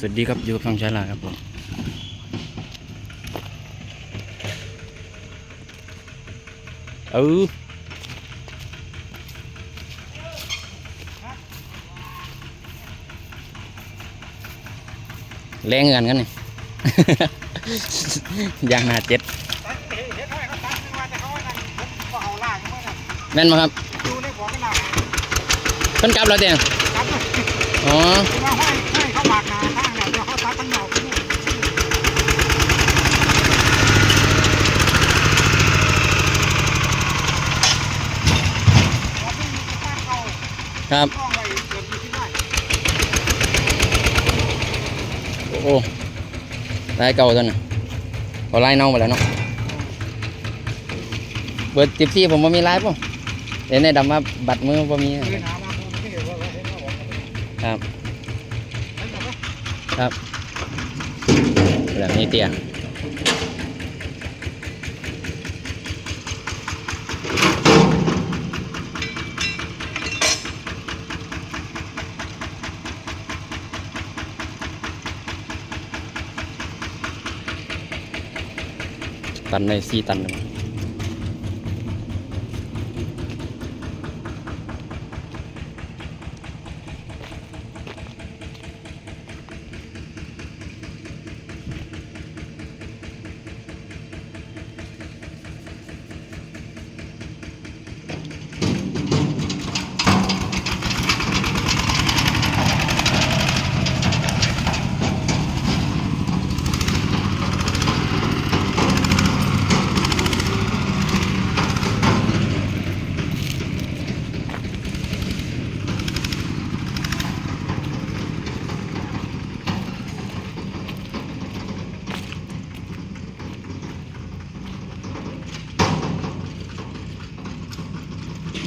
สวัสดีครับอยู่กับช่องชาลาครับผมเออแรงเงินกันนี่ ยางหนาเจ็ดตัดเห็นเห็นห้อยเขาตัดนึกว่าจะเขาว่านั่นผมก็เอาล่างเมื่อนั้นแม่นไหมครับดูในหัวกันหนาเพิ่นกลับแล้วเตียงตัดเลยอ๋อ คือว่าห้อยห้อยเขาบากหนาข้างเนี่ยเดี๋ยวเขาตัดตั้งเหงาไปนู่นเอาที่มีบ้านเก่า ครับ โอ้ลายเก่าตัวน่ะเขไล่น่องมปแล้วเนาะ เบอร์สิปซี่ผมว่ามีไลายป่ะเดี๋ยวในดำมาบัตรมือว่ามีครับ ครับแบบนี้เตียย ตันในสี่ตันหนึ่ง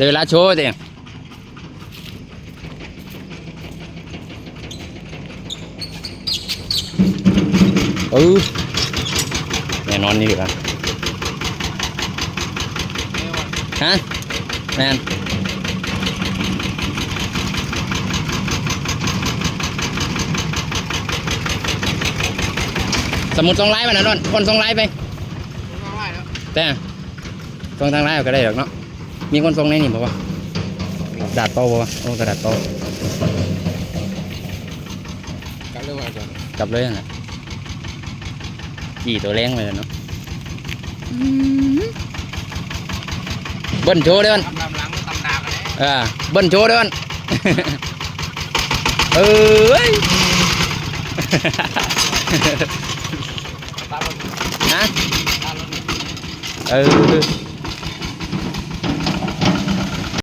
เดี๋ยวเวลาโชว์เตี้ยเออแน่นอนนี่ดีกว่าฮะแมนสมุดส่งไลน์มาหน่อยนนคนส่งไลน์ไปผมว่าไหวแล้วแต่ส่งทางไลน์ก็ได้หรอกเนาะ มีคนส่งในนี่บอกว่าดาดโตบอกว่าโอ้กระดาษโตกันเลยว่าจะกลับเลยนะกี่ตัวแรงเลยเนาะเบิ้ลโชว์เด้อนทำลำหลังตำดากันเลยเออเบิ้ลโชว์เด้อนเอ้ยตามรถฮะตามรถเออ